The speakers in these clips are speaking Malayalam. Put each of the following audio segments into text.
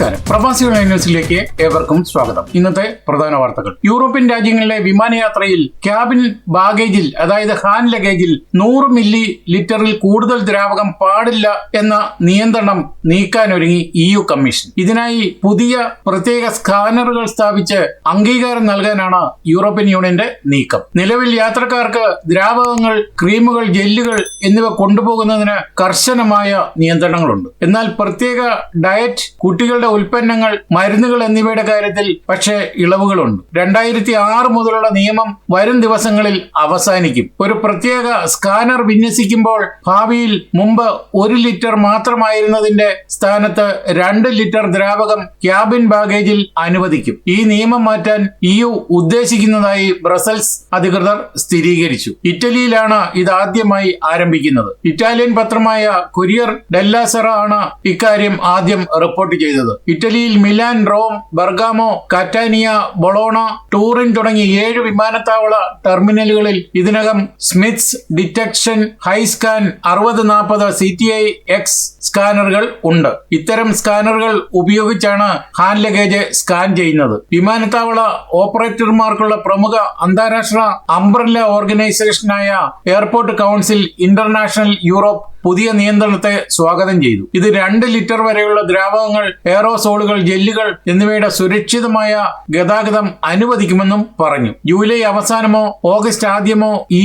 നമസ്കാരം. പ്രവാസി ന്യൂസിലേക്ക് ഏവർക്കും സ്വാഗതം. ഇന്നത്തെ പ്രധാന വാർത്തകൾ. യൂറോപ്യൻ രാജ്യങ്ങളിലെ വിമാനയാത്രയിൽ ക്യാബിൻ ബാഗേജിൽ അതായത് ഹാൻഡ് ലഗേജിൽ നൂറ് മില്ലി ലിറ്ററിൽ കൂടുതൽ ദ്രാവകം പാടില്ല എന്ന നിയന്ത്രണം നീക്കാനൊരുങ്ങി ഇ യു കമ്മീഷൻ. ഇതിനായി പുതിയ പ്രത്യേക സ്കാനറുകൾ സ്ഥാപിച്ച് അംഗീകാരം നൽകാനാണ് യൂറോപ്യൻ യൂണിയന്റെ നീക്കം. നിലവിൽ യാത്രക്കാർക്ക് ദ്രാവകങ്ങൾ ക്രീമുകൾ ജെല്ലുകൾ എന്നിവ കൊണ്ടുപോകുന്നതിന് കർശനമായ നിയന്ത്രണങ്ങളുണ്ട്. എന്നാൽ പ്രത്യേക ഡയറ്റ് കുട്ടികളുടെ ഉൽപ്പന്നങ്ങൾ മരുന്നുകൾ എന്നിവയുടെ കാര്യത്തിൽ പക്ഷേ ഇളവുകളുണ്ട്. രണ്ടായിരത്തി ആറ് മുതലുള്ള നിയമം വരും ദിവസങ്ങളിൽ അവസാനിക്കും. ഒരു പ്രത്യേക സ്കാനർ വിന്യസിക്കുമ്പോൾ ഭാവിയിൽ മുമ്പ് ഒരു ലിറ്റർ മാത്രമായിരുന്നതിന്റെ സ്ഥാനത്ത് രണ്ട് ലിറ്റർ ദ്രാവകം ക്യാബിൻ ബാഗേജിൽ അനുവദിക്കും. ഈ നിയമം മാറ്റാൻ ഇയു ഉദ്ദേശിക്കുന്നതായി ബ്രസൽസ് അധികൃതർ സ്ഥിരീകരിച്ചു. ഇറ്റലിയിലാണ് ഇത് ആദ്യമായി ആരംഭിക്കുന്നത്. ഇറ്റാലിയൻ പത്രമായ കൊരിയർ ഡെല്ലാസറ ആണ് ഇക്കാര്യം ആദ്യം റിപ്പോർട്ട് ചെയ്തത്. ഇറ്റലിയിൽ Milan Rome Bergamo Catania Bologna Turin തുടങ്ങി ഏഴ് വിമാനത്താവള ടെർമിനലുകളിൽ ഇതിനകം സ്മിത്സ് ഡിറ്റക്ഷൻ ഹൈസ്കാൻ അറുപത് നാൽപ്പത് സി ടി ഐ എക്സ് സ്കാനറുകൾ ഉണ്ട്. ഇത്തരം സ്കാനറുകൾ ഉപയോഗിച്ചാണ് ഹാൻഡ് ലഗേജ് സ്കാൻ ചെയ്യുന്നത്. വിമാനത്താവള ഓപ്പറേറ്റർമാർക്കുള്ള പ്രമുഖ അന്താരാഷ്ട്ര അംബ്രല്ല ഓർഗനൈസേഷനായ എയർപോർട്ട് കൗൺസിൽ ഇന്റർനാഷണൽ യൂറോപ്പ് പുതിയ നിയന്ത്രണത്തെ സ്വാഗതം ചെയ്തു. ഇത് രണ്ട് ലിറ്റർ വരെയുള്ള ദ്രാവകങ്ങൾ എയറോസോളുകൾ ജെല്ലുകൾ എന്നിവയുടെ സുരക്ഷിതമായ ഗതാഗതം അനുവദിക്കുമെന്നും പറഞ്ഞു. ജൂലൈ അവസാനമോ ഓഗസ്റ്റ് ആദ്യമോ ഇ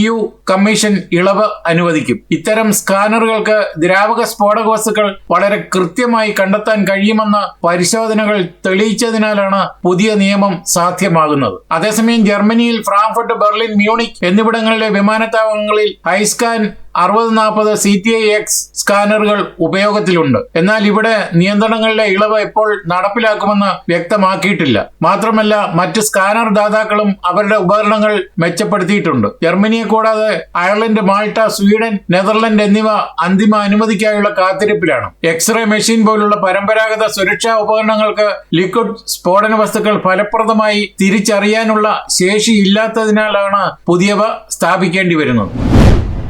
കമ്മീഷൻ ഇളവ് അനുവദിക്കും. ഇത്തരം സ്കാനറുകൾക്ക് ദ്രാവക സ്ഫോടക വസ്തുക്കൾ വളരെ കൃത്യമായി കണ്ടെത്താൻ കഴിയുമെന്ന് പരിശോധനകൾ തെളിയിച്ചതിനാലാണ് പുതിയ നിയമം സാധ്യമാകുന്നത്. അതേസമയം ജർമ്മനിയിൽ ഫ്രാങ്ക്ഫർട്ട് ബെർലിൻ മ്യൂണിക് എന്നിവിടങ്ങളിലെ വിമാനത്താവളങ്ങളിൽ ഹൈസ്കാൻ അറുപത് നാൽപ്പത് സി ടി ഐ എക്സ് സ്കാനറുകൾ ഉപയോഗത്തിലുണ്ട്. എന്നാൽ ഇവിടെ നിയന്ത്രണങ്ങളിലെ ഇളവ് എപ്പോൾ നടപ്പിലാക്കുമെന്ന് വ്യക്തമാക്കിയിട്ടില്ല. മാത്രമല്ല മറ്റ് സ്കാനർ ദാതാക്കളും അവരുടെ ഉപകരണങ്ങൾ മെച്ചപ്പെടുത്തിയിട്ടുണ്ട്. ജർമ്മനിയെ കൂടാതെ അയർലൻഡ് മാൾട്ട സ്വീഡൻ നെതർലൻഡ് എന്നിവ അന്തിമ അനുമതിക്കായുള്ള കാത്തിരിപ്പിലാണ്. എക്സ്റേ മെഷീൻ പോലുള്ള പരമ്പരാഗത സുരക്ഷാ ഉപകരണങ്ങൾക്ക് ലിക്വിഡ് സ്ഫോടന വസ്തുക്കൾ ഫലപ്രദമായി തിരിച്ചറിയാനുള്ള ശേഷിയില്ലാത്തതിനാലാണ് പുതിയവ സ്ഥാപിക്കേണ്ടി വരുന്നത്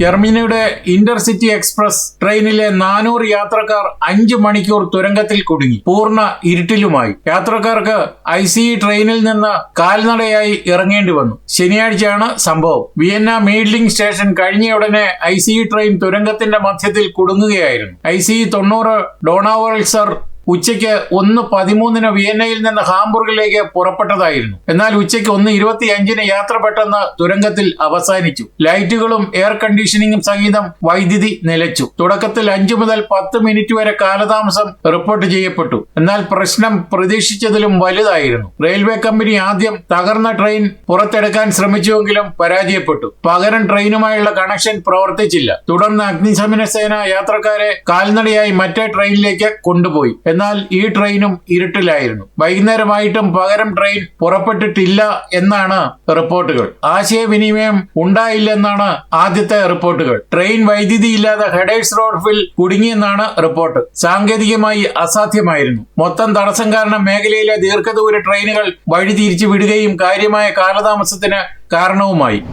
ജർമ്മനിയുടെ ഇന്റർസിറ്റി എക്സ്പ്രസ് ട്രെയിനിലെ നാനൂറ് യാത്രക്കാർ അഞ്ച് മണിക്കൂർ തുരങ്കത്തിൽ കുടുങ്ങി. പൂർണ ഇരുട്ടിലുമായി. യാത്രക്കാർക്ക് ഐ സി ട്രെയിനിൽ നിന്ന് കാൽനടയായി ഇറങ്ങേണ്ടി വന്നു. ശനിയാഴ്ചയാണ് സംഭവം. വിയന്ന മീഡ്ലിംഗ് സ്റ്റേഷൻ കഴിഞ്ഞയുടനെ ഐ സി ട്രെയിൻ തുരങ്കത്തിന്റെ മധ്യത്തിൽ കുടുങ്ങുകയായിരുന്നു. ഐ സി തൊണ്ണൂറ് ഡോണാവൾസർ ഉച്ചയ്ക്ക് ഒന്ന് പതിമൂന്നിന് വിയന്നയിൽ നിന്ന് ഹാംബുർഗിലേക്ക് പുറപ്പെട്ടതായിരുന്നു. എന്നാൽ ഉച്ചയ്ക്ക് ഒന്ന് ഇരുപത്തി അഞ്ചിന് യാത്ര പെട്ടെന്ന് തുരങ്കത്തിൽ അവസാനിച്ചു. ലൈറ്റുകളും എയർ കണ്ടീഷനിങ്ങും സഹിതം വൈദ്യുതി നിലച്ചു. തുടക്കത്തിൽ അഞ്ചു മുതൽ പത്ത് മിനിറ്റ് വരെ കാലതാമസം റിപ്പോർട്ട് ചെയ്യപ്പെട്ടു. എന്നാൽ പ്രശ്നം പ്രതീക്ഷിച്ചതിലും വലുതായിരുന്നു. റെയിൽവേ കമ്പനി ആദ്യം തകർന്ന ട്രെയിൻ പുറത്തെടുക്കാൻ ശ്രമിച്ചുവെങ്കിലും പരാജയപ്പെട്ടു. പകരം ട്രെയിനുമായുള്ള കണക്ഷൻ പ്രവർത്തിച്ചില്ല. തുടർന്ന് അഗ്നിശമന സേന യാത്രക്കാരെ കാൽനടയായി മറ്റേ ട്രെയിനിലേക്ക് കൊണ്ടുപോയി. എന്നാൽ ഈ ട്രെയിനും ഇരുട്ടിലായിരുന്നു. വൈകുന്നേരമായിട്ടും പകരം ട്രെയിൻ പുറപ്പെട്ടിട്ടില്ല എന്നാണ് റിപ്പോർട്ടുകൾ. ആശയവിനിമയം ഉണ്ടായില്ലെന്നാണ് ആദ്യത്തെ റിപ്പോർട്ടുകൾ. ട്രെയിൻ വൈദ്യുതി ഇല്ലാതെ ഹെഡേഴ്സ് റോഡിൽ കുടുങ്ങിയെന്നാണ് റിപ്പോർട്ട്. സാങ്കേതികമായി അസാധ്യമായിരുന്നു. മൊത്തം തടസ്സം കാരണം മേഖലയിലെ ദീർഘദൂര ട്രെയിനുകൾ വഴി തിരിച്ചു വിടുകയും കാര്യമായ കാലതാമസത്തിന് കാരണവുമായി.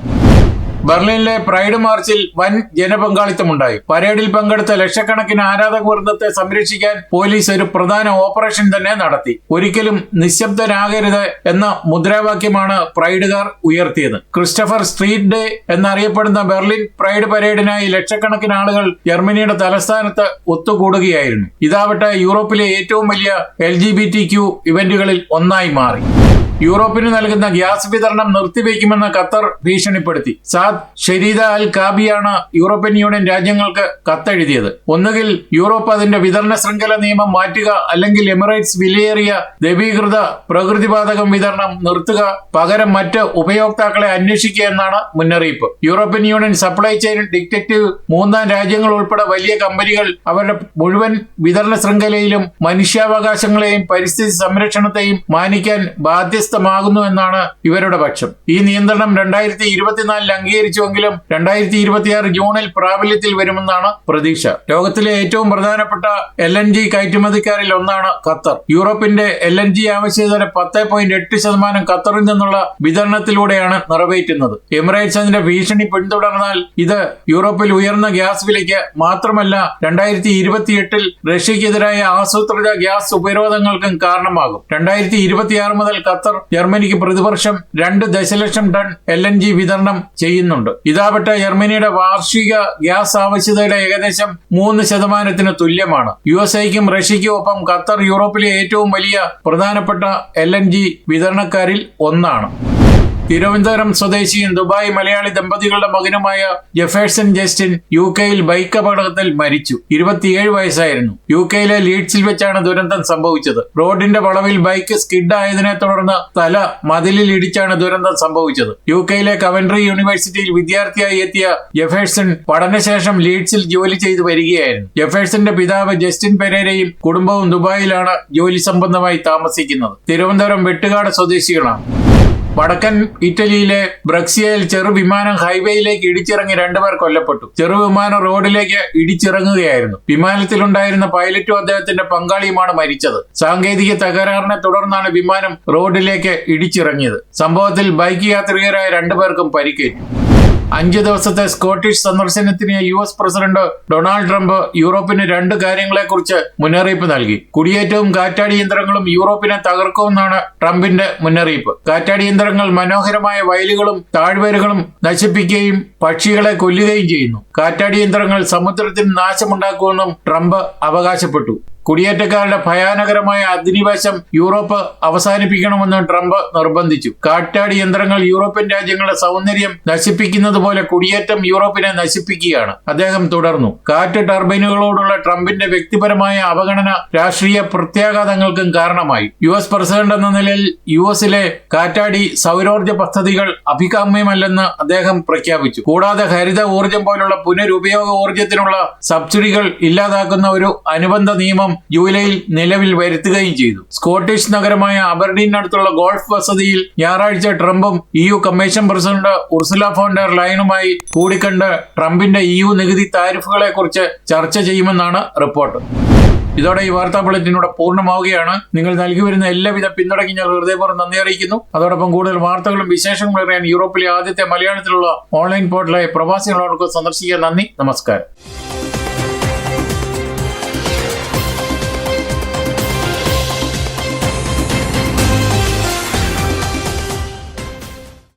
ബെർലിനിലെ പ്രൈഡ് മാർച്ചിൽ വൻ ജനപങ്കാളിത്തമുണ്ടായി. പരേഡിൽ പങ്കെടുത്ത ലക്ഷക്കണക്കിന് ആരാധക വൃന്ദത്തെ സംരക്ഷിക്കാൻ പോലീസ് ഒരു പ്രധാന ഓപ്പറേഷൻ തന്നെ നടത്തി. ഒരിക്കലും നിശബ്ദരാകരുത് എന്ന മുദ്രാവാക്യമാണ് പ്രൈഡുകാർ ഉയർത്തിയത്. ക്രിസ്റ്റഫർ സ്ട്രീറ്റ് ഡേ എന്നറിയപ്പെടുന്ന ബെർലിൻ പ്രൈഡ് പരേഡിനായി ലക്ഷക്കണക്കിന് ആളുകൾ ജർമ്മനിയുടെ തലസ്ഥാനത്ത് ഒത്തുകൂടുകയായിരുന്നു. ഇതാവട്ടെ യൂറോപ്പിലെ ഏറ്റവും വലിയ എൽ ഇവന്റുകളിൽ ഒന്നായി മാറി. യൂറോപ്പിന് നൽകുന്ന ഗ്യാസ് വിതരണം നിർത്തിവെക്കുമെന്ന് ഖത്തർ ഭീഷണിപ്പെടുത്തി. സാദ് ഷെരീദ അൽ കാബിയാണ് യൂറോപ്യൻ യൂണിയൻ രാജ്യങ്ങൾക്ക് കത്തെഴുതിയത്. ഒന്നുകിൽ യൂറോപ്പ് അതിന്റെ വിതരണ ശൃംഖല നിയമം മാറ്റുക അല്ലെങ്കിൽ എമിറേറ്റ്സ് വിലയേറിയ ദ്രവീകൃത പ്രകൃതിവാതകം വിതരണം നിർത്തുക പകരം മറ്റ് ഉപയോക്താക്കളെ അന്വേഷിക്കുക എന്നാണ് മുന്നറിയിപ്പ്. European union supply chain detective മൂന്നാം രാജ്യങ്ങൾ ഉൾപ്പെടെ വലിയ കമ്പനികൾ അവരുടെ മുഴുവൻ വിതരണ ശൃംഖലയിലും മനുഷ്യാവകാശങ്ങളെയും പരിസ്ഥിതി സംരക്ഷണത്തെയും മാനിക്കാൻ ബാധ്യസ്ഥ വ്യത്യസ്തമാകുന്നു എന്നാണ് ഇവരുടെ പക്ഷം. ഈ നിയന്ത്രണം രണ്ടായിരത്തി ഇരുപത്തിനാലിൽ അംഗീകരിച്ചുവെങ്കിലും രണ്ടായിരത്തി ഇരുപത്തിയാറ് ജൂണിൽ പ്രാബല്യത്തിൽ വരുമെന്നാണ് പ്രതീക്ഷ. ലോകത്തിലെ ഏറ്റവും പ്രധാനപ്പെട്ട എൽ എൻ ജി കയറ്റുമതിക്കാരിൽ ഒന്നാണ് ഖത്തർ. യൂറോപ്പിന്റെ എൽ എൻ ജി ആവശ്യകതയുടെ പത്ത് പോയിന്റ് എട്ട് ശതമാനം ഖത്തറിൽ നിന്നുള്ള വിതരണത്തിലൂടെയാണ് നിറവേറ്റുന്നത്. എമിറേറ്റ്സ് അതിന്റെ ഭീഷണി പിന്തുടർന്നാൽ ഇത് യൂറോപ്പിൽ ഉയർന്ന ഗ്യാസ് വിലയ്ക്ക് മാത്രമല്ല രണ്ടായിരത്തി ഇരുപത്തിയെട്ടിൽ റഷ്യക്കെതിരായ ആസൂത്രിത ഗ്യാസ് ഉപരോധങ്ങൾക്കും കാരണമാകും. രണ്ടായിരത്തി ഇരുപത്തിയാറ് മുതൽ ഖത്തർ ജർമ്മനിക്ക് പ്രതിവർഷം രണ്ട് ദശലക്ഷം ടൺ എൽ എൻ ജി വിതരണം ചെയ്യുന്നുണ്ട്. ഇതാവട്ടെ ജർമ്മനിയുടെ വാർഷിക ഗ്യാസ് ആവശ്യകതയുടെ ഏകദേശം മൂന്ന് ശതമാനത്തിന് തുല്യമാണ്. യു എസ് ഐക്കും റഷ്യയ്ക്കും ഒപ്പം ഖത്തർ യൂറോപ്പിലെ ഏറ്റവും വലിയ പ്രധാനപ്പെട്ട എൽ എൻ ജി വിതരണക്കാരിൽ ഒന്നാണ്. തിരുവനന്തപുരം സ്വദേശിയും ദുബായ് മലയാളി ദമ്പതികളുടെ മകനുമായ ജെഫേഴ്സൺ ജസ്റ്റിൻ യു കെയിൽ ബൈക്ക് അപകടത്തിൽ മരിച്ചു. ഇരുപത്തിയേഴ് വയസ്സായിരുന്നു. യു കെയിലെ ലീഡ്സിൽ വെച്ചാണ് ദുരന്തം സംഭവിച്ചത്. റോഡിന്റെ വളവിൽ ബൈക്ക് സ്കിഡ് ആയതിനെ തുടർന്ന് തല മതിലിൽ ഇടിച്ചാണ് ദുരന്തം സംഭവിച്ചത്. യു കെയിലെ കവൻട്രി യൂണിവേഴ്സിറ്റിയിൽ വിദ്യാർത്ഥിയായി എത്തിയ ജെഫേഴ്സൺ പഠനശേഷം ലീഡ്സിൽ ജോലി ചെയ്തു വരികയായിരുന്നു. ജെഫേഴ്സന്റെ പിതാവ് ജസ്റ്റിൻ പെരേരയും കുടുംബവും ദുബായിലാണ് ജോലി സംബന്ധമായി താമസിക്കുന്നത്. തിരുവനന്തപുരം വെട്ടുകാട് സ്വദേശികളാണ്. വടക്കൻ ഇറ്റലിയിലെ ബ്രക്സിയയിൽ ചെറുവിമാനം ഹൈവേയിലേക്ക് ഇടിച്ചിറങ്ങി രണ്ടുപേർ കൊല്ലപ്പെട്ടു. ചെറുവിമാനം റോഡിലേക്ക് ഇടിച്ചിറങ്ങുകയായിരുന്നു. വിമാനത്തിലുണ്ടായിരുന്ന പൈലറ്റും അദ്ദേഹത്തിന്റെ പങ്കാളിയുമാണ് മരിച്ചത്. സാങ്കേതിക തകരാറിനെ തുടർന്നാണ് വിമാനം റോഡിലേക്ക് ഇടിച്ചിറങ്ങിയത്. സംഭവത്തിൽ ബൈക്ക് യാത്രികരായ രണ്ടുപേർക്കും പരിക്കേറ്റു. അഞ്ച് ദിവസത്തെ സ്കോട്ടിഷ് സന്ദർശനത്തിന് U S president Donald Trump യൂറോപ്പിന് രണ്ട് കാര്യങ്ങളെക്കുറിച്ച് മുന്നറിയിപ്പ് നൽകി. കുടിയേറ്റവും കാറ്റാടി യന്ത്രങ്ങളും യൂറോപ്പിനെ തകർക്കുമെന്നാണ് ട്രംപിന്റെ മുന്നറിയിപ്പ്. കാറ്റാടി യന്ത്രങ്ങൾ മനോഹരമായ വയലുകളും താഴ്വരകളും നശിപ്പിക്കുകയും പക്ഷികളെ കൊല്ലുകയും ചെയ്യുന്നു. കാറ്റാടി യന്ത്രങ്ങൾ സമുദ്രത്തിന് നാശമുണ്ടാക്കുമെന്നും ട്രംപ് അവകാശപ്പെട്ടു. കുടിയേറ്റക്കാരുടെ ഭയാനകരമായ അധിനിവേശം യൂറോപ്പ് അവസാനിപ്പിക്കണമെന്ന് ട്രംപ് നിർബന്ധിച്ചു. കാറ്റാടി യന്ത്രങ്ങൾ യൂറോപ്യൻ രാജ്യങ്ങളുടെ സൗന്ദര്യം നശിപ്പിക്കുന്നത് പോലെ കുടിയേറ്റം യൂറോപ്പിനെ നശിപ്പിക്കുകയാണ്. അദ്ദേഹം തുടർന്നു. കാറ്റ് ടർബൈനുകളോടുള്ള ട്രംപിന്റെ വ്യക്തിപരമായ അവഗണന രാഷ്ട്രീയ പ്രത്യാഘാതങ്ങൾക്കും കാരണമായി. യു എസ് പ്രസിഡന്റ് എന്ന നിലയിൽ യു എസിലെ കാറ്റാടി സൗരോർജ പദ്ധതികൾ അഭികാമ്യമല്ലെന്ന് അദ്ദേഹം പ്രഖ്യാപിച്ചു. കൂടാതെ ഹരിത ഊർജം പോലുള്ള പുനരുപയോഗ ഊർജത്തിനുള്ള സബ്സിഡികൾ ഇല്ലാതാക്കുന്ന ഒരു അനുബന്ധ നിയമം ജൂലൈയിൽ നിലവിൽ വരുത്തുകയും ചെയ്തു. സ്കോട്ടിഷ് നഗരമായ അബർഡീനടുത്തുള്ള ഗോൾഫ് വസതിയിൽ ഞായറാഴ്ച ട്രംപും E U commission president Ursula von der ലൈനുമായി കൂടിക്കണ്ട് ട്രംപിന്റെ ഇ യു നികുതി താരിഫുകളെ കുറിച്ച് ചർച്ച ചെയ്യുമെന്നാണ് റിപ്പോർട്ട്. ഇതോടെ ഈ വാർത്താ ബുള്ളറ്റിനൂടെ പൂർണമാവുകയാണ്. നിങ്ങൾ നൽകി വരുന്ന എല്ലാവിധ പിന്തുണയ്ക്ക് ഞാൻ ഹൃദയപൂർവം നന്ദി അറിയിക്കുന്നു. അതോടൊപ്പം കൂടുതൽ വാർത്തകളും വിശേഷങ്ങളും അറിയാൻ യൂറോപ്പിലെ ആദ്യത്തെ മലയാളത്തിലുള്ള ഓൺലൈൻ പോർട്ടലായ പ്രവാസികളോടൊപ്പം സന്ദർശിക്കാൻ നന്ദി. നമസ്കാരം.